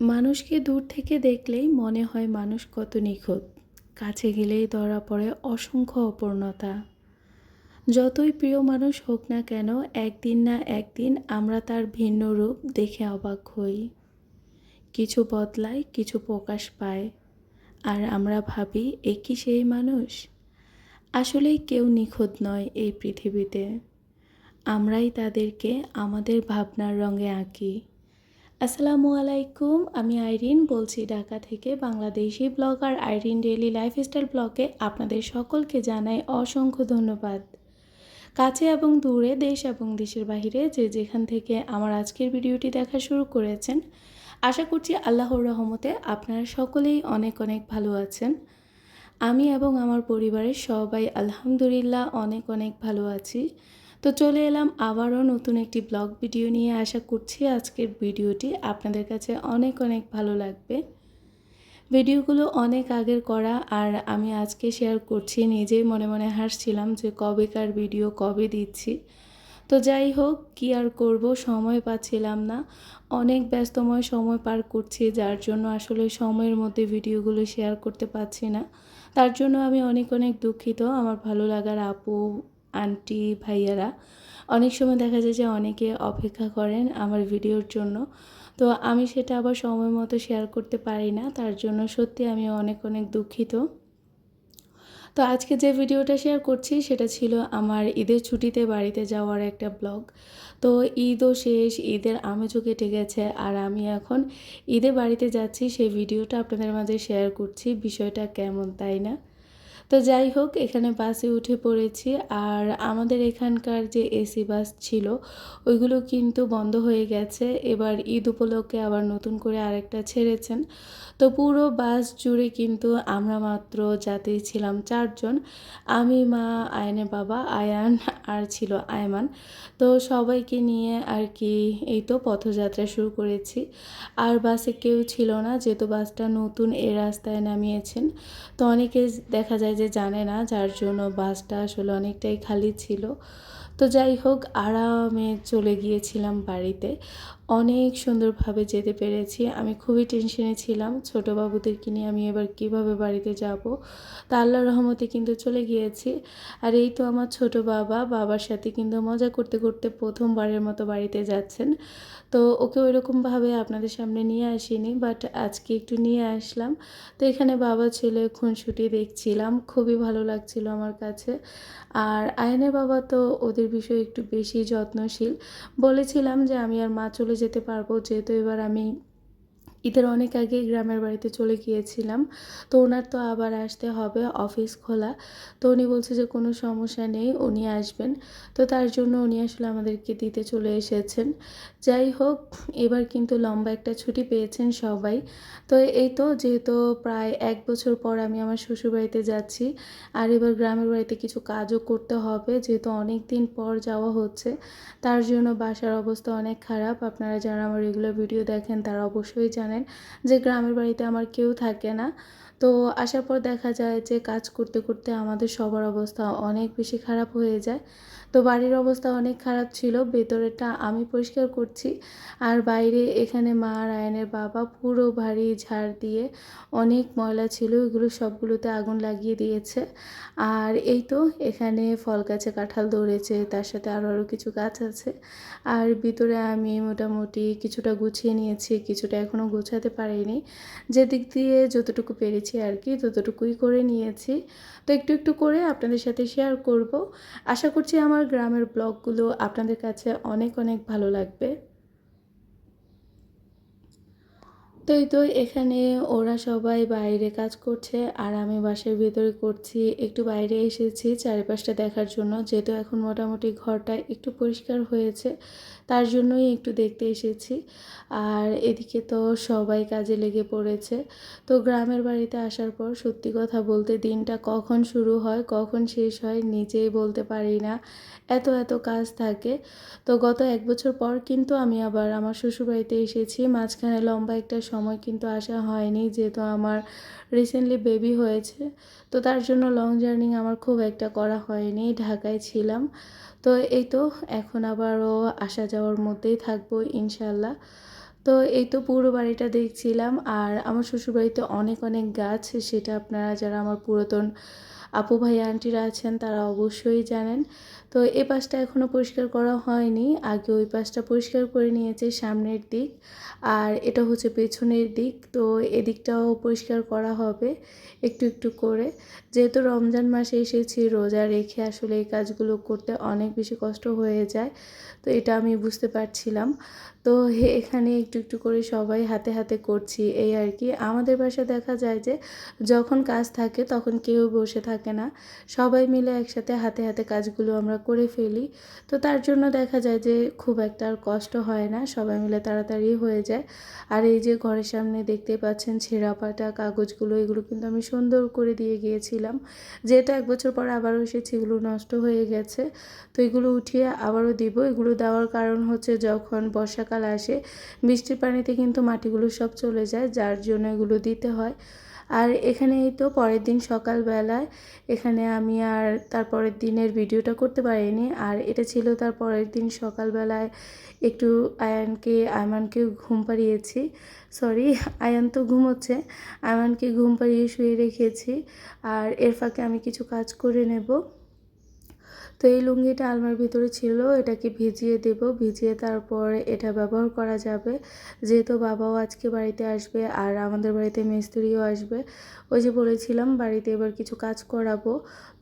মানুষকে দূর থেকে দেখলেই মনে হয় মানুষ কত নিখুঁত। কাছে গেলেই ধরা পড়ে অসংখ্য অপূর্ণতা। যতই প্রিয় মানুষ হোক না কেন, একদিন না একদিন আমরা তার ভিন্ন রূপ দেখে অবাক হই। কিছু বদলায়, কিছু প্রকাশ পায়। আর আমরা ভাবি, এ কি সেই মানুষ? আসলেই কেউ নিখুঁত নয় এই পৃথিবীতে। আমরাই তাদেরকে আমাদের ভাবনার রঙে আঁকি। আসসালামু আলাইকুম, আমি আইরিন বলছি ঢাকা থেকে Bangladeshi blogger Irin daily lifestyle ব্লগে আপনাদের সকলকে জানাই অসংখ্য ধন্যবাদ। কাছে এবং দূরে, দেশ এবং দেশের বাহিরে যে যেখান থেকে আমার আজকের ভিডিওটি দেখা শুরু করেছেন, আশা করছি আল্লাহর রহমতে আপনারা সকলেই অনেক অনেক ভালো আছেন। আমি এবং আমার পরিবারের সবাই আলহামদুলিল্লাহ অনেক অনেক ভালো আছি। তো চলে এলাম আবারও নতুন একটি ব্লগ ভিডিও নিয়ে। আশা করছি আজকের ভিডিওটি আপনাদের কাছে অনেক অনেক ভালো লাগবে। ভিডিওগুলো অনেক আগের করা আর আমি আজকে শেয়ার করছি। নিজেই মনে মনে হাসছিলাম যে কবেকার ভিডিও, কবে দিচ্ছি। তো যাই হোক, কী আর করব? সময় পাচ্ছিলাম না। অনেক ব্যস্তময় সময় পার করছি, যার জন্য আসলে সময়ের মধ্যে ভিডিওগুলো শেয়ার করতে পারছি না। তার জন্য আমি অনেক অনেক দুঃখিত। আমার ভালো লাগার আপু আন্টি ভাইয়ারা, অনেক সময় দেখা যায় যে অনেকে অপেক্ষা করেন আমার ভিডিওর জন্য। তো আমি সেটা আবার সময় মতো শেয়ার করতে পারি না, তার জন্য সত্যি আমি অনেক অনেক দুঃখিত। তো আজকে যে ভিডিওটা শেয়ার করছি সেটা ছিল আমার ঈদের ছুটিতে বাড়িতে যাওয়ার একটা ব্লগ তো ঈদও শেষ, ঈদের আমেজও কেটে গেছে, আর আমি এখন ঈদে বাড়িতে যাচ্ছি, সেই ভিডিওটা আপনাদের মাঝে শেয়ার করছি, বিষয়টা কেমন, তাই না? তো যাই হোক, এখানে বাসে উঠে পড়েছি। আর আমাদের এখানকার যে এসি বাস ছিল, ওইগুলো কিন্তু বন্ধ হয়ে গেছে। এবার ঈদ উপলক্ষে আবার নতুন করে আরেকটা ছেড়েছেন। তো পুরো বাস জুড়ে কিন্তু আমরা মাত্র যাতেই ছিলাম চারজন। আমি, মা, আয়নের বাবা, আয়ান আর ছিল আয়মান। তো সবাইকে নিয়ে আর কি এই তো পথযাত্রা শুরু করেছি। আর বাসে কেউ ছিল না, যেহেতু বাসটা নতুন এ রাস্তায় নামিয়েছেন। তো অনেকে দেখা যায় যে জানে না, যার জন্য বাসটা আসলে অনেকটাই খালি ছিল। তো যাই হোক, আরামে চলে গিয়েছিলাম বাড়িতে। অনেক সুন্দরভাবে যেতে পেরেছি। আমি খুবই টেনশনে ছিলাম। ছোটো বাবুদেরকে নিয়ে আমি এবার কীভাবে বাড়িতে যাব? তা আল্লাহ রহমতে কিন্তু চলে গিয়েছি। আর এই তো আমার ছোট বাবা। বাবার সাথে কিন্তু মজা করতে করতে প্রথমবারের মতো বাড়িতে যাচ্ছেন। তো ওকে ওইরকমভাবে আপনাদের সামনে নিয়ে আসিনি বাট আজকে একটু নিয়ে আসলাম। তো এখানে বাবা ছেলে, খুনসুটি দেখছিলাম। খুবই ভালো লাগছিল আমার কাছে। আর আয়নের বাবা তো ওদের বিষয়ে একটু বেশি যত্নশীল। বলেছিলাম যে আমি আর মা চলে যেতে পারব। যেহেতু এবার আমি ঈদের অনেক আগে গ্রামের বাড়িতে চলে গিয়েছিলাম। তো ওনার তো আবার আসতে হবে, অফিস খোলা। তো উনি বলছে যে, কোনো সমস্যা নেই, উনি আসবেন। তো তার জন্য উনি আসলে আমাদেরকে দিতে চলে এসেছেন। যাই হোক, এবার কিন্তু লম্বা একটা ছুটি পেয়েছেন সবাই। তো এই তো, যেহেতু প্রায় এক বছর পর আমি আমার শ্বশুরবাড়িতে যাচ্ছি, আর এবার গ্রামের বাড়িতে কিছু কাজও করতে হবে, যেহেতু অনেক দিন পর যাওয়া হচ্ছে, তার জন্য বাসার অবস্থা অনেক খারাপ। আপনারা যারা আমার রেগুলার ভিডিও দেখেন, তারা অবশ্যই জানেন। যে গ্রামের বাড়িতে আমার কেউ থাকে না। তো আসার পর দেখা যায় যে কাজ করতে করতে আমাদের সবার অবস্থা অনেক বেশি খারাপ হয়ে যায়। তো বাড়ির অবস্থা অনেক খারাপ ছিল ভেতরেটা আমি পরিষ্কার করছি। আর বাইরে এখানে মা, রায়নের বাবা পুরো ভারী ঝাড় দিয়ে অনেক ময়লা ছিল, এগুলো সবগুলোতে আগুন লাগিয়ে দিয়েছে। আর এই তো এখানে ফল গাছে কাঁঠাল ধরেছে, তার সাথে আরও আরও কিছু গাছ আছে। আর ভিতরে আমি মোটামুটি কিছুটা গুছিয়ে নিয়েছি, কিছুটা এখনও গোছাতে পারিনি। যেদিক দিয়ে যতটুকু পেরেছি আর কি ততটুকুই করে নিয়েছি। তো একটু একটু করে আপনাদের সাথে শেয়ার করব। আশা করছি আমার গ্রামের ব্লগগুলো আপনাদের কাছে অনেক অনেক ভালো লাগবে। তো এই তো এখানে ওরা সবাই বাইরে কাজ করছে আর আমি বাসার ভিতরে করছি। একটু বাইরে এসেছি চারিপাশটা দেখার জন্য। যেহেতু এখন মোটামুটি ঘরটা একটু পরিষ্কার হয়েছে, তার জন্যই একটু দেখতে এসেছি। আর এদিকে তো সবাই কাজে লেগে পড়েছে। তো গ্রামের বাড়িতে আসার পর সত্যি কথা বলতে দিনটা কখন শুরু হয়, কখন শেষ হয় নিজেই বলতে পারি না। এত এত কাজ থাকে। তো গত এক বছর পর কিন্তু আমি আবার আমার শ্বশুরবাড়িতে এসেছি। মাঝখানে লম্বা একটা সময় কিন্তু আসা হয়নি, যেহেতু আমার রিসেন্টলি বেবি হয়েছে। তো তার জন্য লং জার্নি আমার খুব একটা করা হয়নি, ঢাকায় ছিলাম। তো এই তো, এখন আবারও আসা যাওয়ার মধ্যেই থাকব, ইনশাল্লাহ। তো এই তো পুরো বাড়িটা দেখছিলাম, আর আমার শ্বশুরবাড়িতে অনেক অনেক গাছ, সেটা আপনারা যারা আমার পুরাতন আপু ভাই, আন্টিরা আছেন, তারা অবশ্যই জানেন। তো এ পাশটা এখনও পরিষ্কার করা হয়নি। আগে ওই পাশটা পরিষ্কার করে নিয়েছে সামনের দিক। আর এটা হচ্ছে পেছনের দিক, তো এদিকটাও পরিষ্কার করা হবে একটু একটু করে। যেহেতু রমজান মাসে এসেছি, রোজা রেখে আসলে এই কাজগুলো করতে অনেক বেশি কষ্ট হয়ে যায়, তো এটা আমি বুঝতে পারছিলাম। তো এখানে একটু একটু করে সবাই হাতে হাতে করছি এই আর কি। আমাদের বাসায় দেখা যায় যে যখন কাজ থাকে তখন কেউ বসে থাকে না। সবাই মিলে একসাথে হাতে হাতে কাজগুলো আমরা করে ফেলি। তো তার জন্য দেখা যায় যে খুব একটা আর কষ্ট হয় না, সবাই মিলে তাড়াতাড়ি হয়ে যায়। আর এই যে ঘরের সামনে দেখতে পাচ্ছেন ছেঁড়া পাটা, কাগজগুলো, এগুলো কিন্তু আমি সুন্দর করে দিয়ে গিয়েছিলাম। যেহেতু এক বছর পর আবারও এসেছি, এগুলো নষ্ট হয়ে গেছে। তো এগুলো উঠিয়ে আবারও দিব। এগুলো দেওয়ার কারণ হচ্ছে যখন বর্ষাকাল আসে, বৃষ্টির পানিতে কিন্তু মাটিগুলো সব চলে যায়, যার জন্য এগুলো দিতে হয়। আর এখানে এই তো পরের দিন সকালবেলায় এখানে আমি আর তারপরের দিনের ভিডিওটা করতে পারিনি। আর এটা ছিল তার পরের দিন সকালবেলায় একটু আয়ানকে, আয়মানকে ঘুম পাড়িয়েছি। সরি, আয়ান তো ঘুমোচ্ছে, আয়মানকে ঘুম পাড়িয়ে শুয়ে রেখেছি। আর এর ফাঁকে আমি কিছু কাজ করে নেব। তো এই লুঙ্গিটা আলমার ভিতরে ছিল, এটাকে ভিজিয়ে দেব। ভিজিয়ে তারপর এটা ব্যবহার করা যাবে। যেহেতু বাবাও আজকে বাড়িতে আসবে আর আমাদের বাড়িতে মিস্ত্রিও আসবে, ওই যে বলেছিলাম বাড়িতে এবার কিছু কাজ করাবো।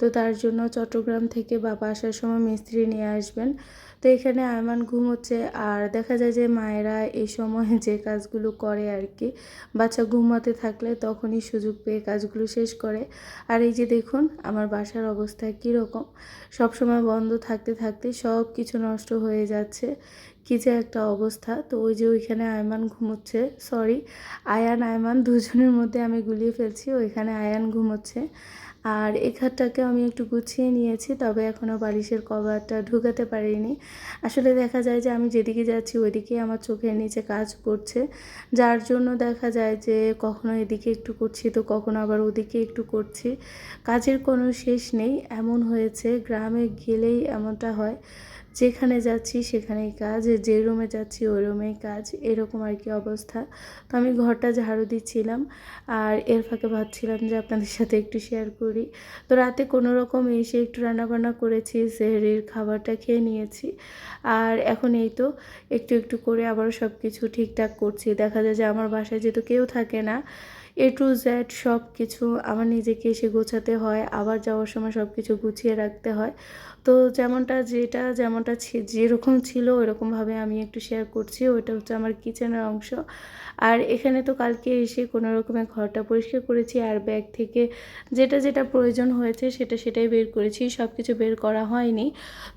তো তার জন্য চট্টগ্রাম থেকে বাবা আসার সময় মিস্ত্রি নিয়ে আসবেন। তো এখানে আয়মান ঘুমোচ্ছে। আর দেখা যায় যে মায়েরা এই সময় যে কাজগুলো করে আর কি, বাচ্চা ঘুমাতে থাকলে তখনই সুযোগ পেয়ে কাজগুলো শেষ করে। আর এই যে দেখুন, আমার বাসার অবস্থা কীরকম। সবসময় বন্ধ থাকতে থাকতে সব কিছু নষ্ট হয়ে যাচ্ছে। কী যে একটা অবস্থা। তো ওই যে ওইখানে আয়মান ঘুমোচ্ছে সরি আয়ান, আয়মান দুজনের মধ্যে আমি গুলিয়ে ফেলছি। ওইখানে আয়ান ঘুমোচ্ছে। আর এই খাটটাকে আমি একটু গুছিয়ে নিয়েছি, তবে এখনও বালিশের কভারটা ঢুকাতে পারিনি। আসলে দেখা যায় যে আমি যেদিকে যাচ্ছি ওইদিকেই আমার চোখের নিচে কাজ করছে। যার জন্য দেখা যায় যে কখনো এদিকে একটু করছি, তো কখনো আবার ওদিকে একটু করছি। কাজের কোনো শেষ নেই, এমন হয়েছে, গ্রামে গেলেই এমনটা হয়। যেখানে যাচ্ছি সেখানেই কাজ, যে রুমে যাচ্ছি ওই রুমেই কাজ, এরকম আর কি অবস্থা। তো আমি ঘরটা ঝাড়ু দিচ্ছিলাম আর এর ফাঁকে ভাবছিলাম যে আপনাদের সাথে একটু শেয়ার করি। তো রাতে কোনো রকম এসে একটু রান্নাবান্না করেছি, সেহরির খাবারটা খেয়ে নিয়েছি। আর এখন এই তো একটু একটু করে আবার সব কিছু ঠিকঠাক করছি। দেখা যায় যে আমার বাসায় যেহেতু কেউ থাকে না এ টু জেড সব কিছু আমার নিজেকে এসে গোছাতে হয়, আবার যাওয়ার সময় সব কিছু গুছিয়ে রাখতে হয়। তো যেমনটা যেটা যেমনটা যেরকম ছিল ওইরকমভাবে আমি একটু শেয়ার করছি। ওইটা হচ্ছে আমার কিচেনের অংশ। আর এখানে তো কালকে এসে কোনো রকমে ঘরটা পরিষ্কার করেছি। আর ব্যাগ থেকে যেটা যেটা প্রয়োজন হয়েছে সেটা সেটাই বের করেছি। সব কিছু বের করা হয়নি।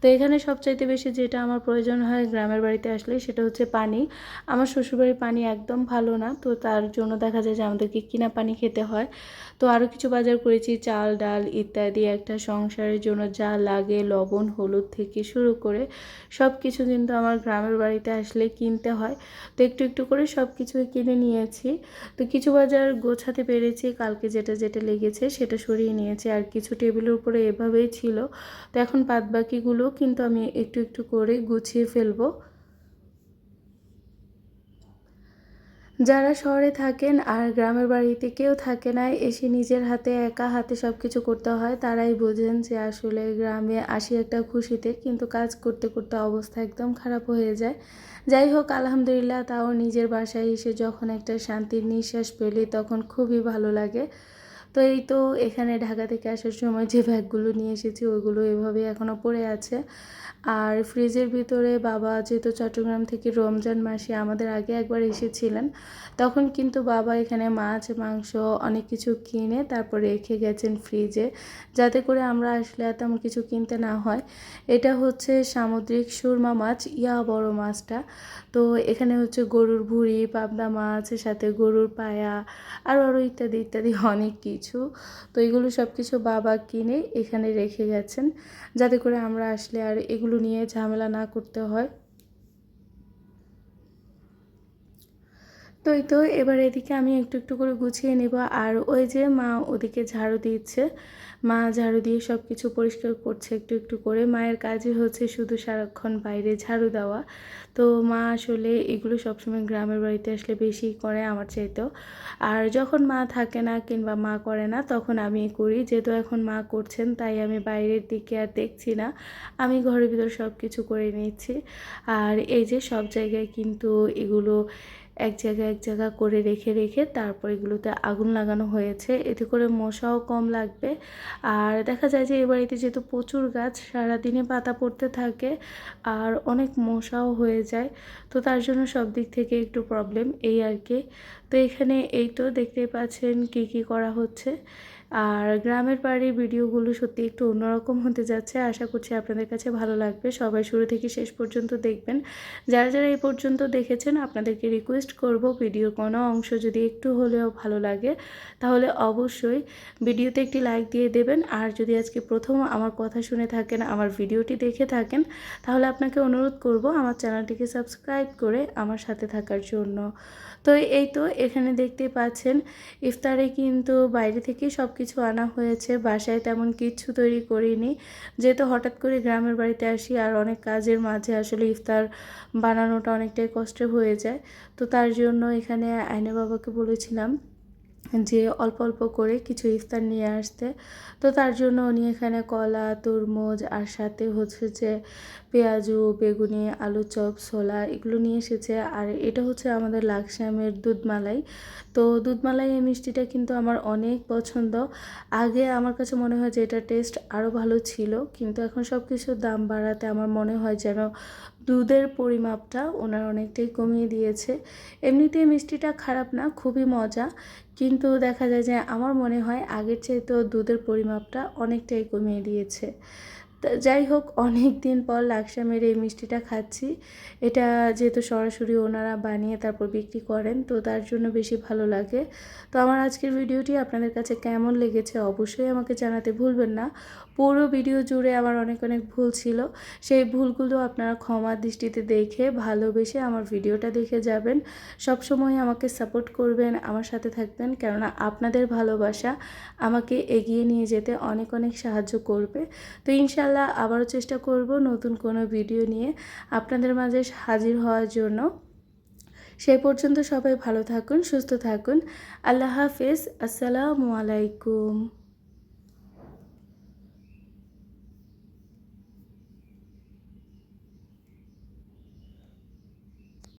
তো এখানে সবচাইতে বেশি যেটা আমার প্রয়োজন হয় গ্রামের বাড়িতে আসলে সেটা হচ্ছে পানি। আমার শ্বশুরবাড়ির পানি একদম ভালো না। তো তার জন্য দেখা যায় যে আমাদেরকে কিনা পানি খেতে হয়। তো আরও কিছু বাজার করেছি, চাল, ডাল ইত্যাদি। একটা সংসারের জন্য যা লাগে লবণ, হলুদ থেকে শুরু করে সব কিছু কিন্তু আমার গ্রামের বাড়িতে আসলে কিনতে হয়। তো একটু একটু করে সব কিছুই কিনে নিয়েছি। তো কিছু বাজার গোছাতে পেরেছি, কালকে যেটা যেটা লেগেছে সেটা সরিয়ে নিয়েছি। আর কিছু টেবিলের উপরে এভাবেই ছিল। তো এখন বাদবাকিগুলো কিন্তু আমি একটু একটু করে গুছিয়ে ফেলব। যারা শহরে থাকেন আর গ্রামের বাড়িতে কেউ থাকে না, এসে নিজের হাতে একা হাতে সব কিছু করতে হয়, তারাই বোঝেন যে আসলে গ্রামে আসি একটা খুশিতে, কিন্তু কাজ করতে করতে অবস্থা একদম খারাপ হয়ে যায়। যাই হোক, আলহামদুলিল্লাহ তাও নিজের বাসায় এসে যখন একটা শান্তির নিঃশ্বাস পেলি তখন খুবই ভালো লাগে। তো এই তো এখানে ঢাকা থেকে আসার সময় যে ব্যাগগুলো নিয়ে এসেছি, ওইগুলো এভাবে এখনও পড়ে আছে। আর ফ্রিজের ভিতরে বাবা যেহেতু চট্টগ্রাম থেকে রমজান মাসে আমাদের আগে একবার এসেছিলেন, তখন কিন্তু বাবা এখানে মাছ, মাংস অনেক কিছু কিনে তারপর রেখে গেছেন ফ্রিজে, যাতে করে আমরা আসলে তেমন কিছু কিনতে না হয়। এটা হচ্ছে সামুদ্রিক সুরমা মাছ, ইয়া বড় মাছটা। তো এখানে হচ্ছে গরুর ভুড়ি, পাবদা মাছ, সাথে গরুর পায়া আরও আরও ইত্যাদি ইত্যাদি অনেক কিছু। তো এগুলো সব কিছু বাবা কিনে এখানে রেখে গেছেন। যাতে করে আমরা আসলে আর এগুলো নিয়ে ঝামেলা না করতে হয়। তো এই তো, এবার এদিকে আমি একটু একটু করে গুছিয়ে নেব। আর ওই যে মা ওদিকে ঝাড়ু দিচ্ছে। মা ঝাড়ু দিয়ে সব কিছু পরিষ্কার করছে একটু একটু করে। মায়ের কাজই হচ্ছে শুধু সারাক্ষণ বাইরে ঝাড়ু দেওয়া। তো মা আসলে এগুলো সবসময় গ্রামের বাড়িতে আসলে বেশি করে আমার চাইতেও। আর যখন মা থাকে না কিংবা মা করে না, তখন আমি করি। যেহেতু এখন মা করছেন, তাই আমি বাইরের দিকে আর দেখছি না। আমি ঘরের ভিতর সব কিছু করে নিচ্ছি। আর এই যে সব জায়গায় কিন্তু এগুলো এক জায়গায় এক জায়গা করে রেখে রেখে তারপর এগুলোতে আগুন লাগানো হয়েছে। এতে করে মশাও কম লাগবে। আর দেখা যায় যে এ বাড়িতে যেহেতু প্রচুর গাছ, সারাদিনে পাতা পড়তে থাকে আর অনেক মশাও হয়ে যায়, তো তার জন্য সব দিক থেকে একটু প্রবলেম এই আর কি। তো এখানে এই তো দেখতেই পাচ্ছেন কী কী করা হচ্ছে। আর গ্রামের বাড়ির ভিডিওগুলো সত্যি একটু অন্যরকম হতে যাচ্ছে। আশা করছি আপনাদের কাছে ভালো লাগবে। সবাই শুরু থেকে শেষ পর্যন্ত দেখবেন। যারা যারা এই পর্যন্ত দেখেছেন, আপনাদেরকে রিকোয়েস্ট করব ভিডিওর কোনো অংশ যদি একটু হলেও ভালো লাগে, তাহলে অবশ্যই ভিডিওতে একটি লাইক দিয়ে দেবেন। আর যদি আজকে প্রথম আমার কথা শুনে থাকেন, আমার ভিডিওটি দেখে থাকেন, তাহলে আপনাকে অনুরোধ করব আমার চ্যানেলটিকে সাবস্ক্রাইব করে আমার সাথে থাকার জন্য। তো এই তো এখানে দেখতে পাচ্ছেন, ইফতারে কিন্তু বাইরে থেকেই সব কিছু আনা হয়েছে, বাসায় তেমন কিচ্ছু তৈরি করিনি। যেহেতু হঠাৎ করে গ্রামের বাড়িতে আসি, আর অনেক কাজের মাঝে আসলে ইফতার বানানোটা অনেকটাই কষ্ট হয়ে যায়। তো তার জন্য এখানে আইনে বাবাকে বলেছিলাম যে অল্প অল্প করে কিছু ইফতার নিয়ে আসতে। তো তার জন্য উনি এখানে কলা, তরমুজ আর সাথে হচ্ছে যে পেঁয়াজু, বেগুনি, আলু চপ, ছোলা এগুলো নিয়ে এসেছে। আর এটা হচ্ছে আমাদের লাকসামের দুধমালাই। তো দুধমালাই এই মিষ্টিটা কিন্তু আমার অনেক পছন্দ। আগে আমার কাছে মনে হয় যে এটা টেস্ট আরও ভালো ছিল, কিন্তু এখন সব কিছুর দাম বাড়াতে আমার মনে হয় যেন দুধের পরিমাপটা ওনার অনেকটাই কমিয়ে দিয়েছে। এমনিতে মিষ্টিটা খারাপ না, খুবই মজা। কিন্তু দেখা যায় যে আমার মনে হয় আগের চেয়ে তো দুধের পরিমাপটা অনেকটাই কমিয়ে দিয়েছে। যাই হোক, অনেক দিন পর লাকসামের এই মিষ্টিটা খাচ্ছি। এটা যেহেতু সরাসরি ওনারা বানিয়ে তারপর বিক্রি করেন, তো তার জন্য বেশি ভালো লাগে। তো আমার আজকের ভিডিওটি আপনাদের কাছে কেমন লেগেছে অবশ্যই আমাকে জানাতে ভুলবেন না। পুরো ভিডিও জুড়ে আমার অনেক অনেক ভুল ছিল। সেই ভুলগুলো আপনারা ক্ষমা দৃষ্টিতে দেখে ভালোবেসে আমার ভিডিওটা দেখে যাবেন। সব সময় আমাকে সাপোর্ট করবেন, আমার সাথে থাকবেন, কেননা আপনাদের ভালোবাসা আমাকে এগিয়ে নিয়ে যেতে অনেক অনেক সাহায্য করবে। তো ইনশাল্লাহ আবারও চেষ্টা করব নতুন কোনো ভিডিও নিয়ে আপনাদের মাঝে হাজির হওয়ার জন্য। সে পর্যন্ত সবাই ভালো থাকুন, সুস্থ থাকুন। আল্লাহ হাফিজ, আসসালামু আলাইকুম।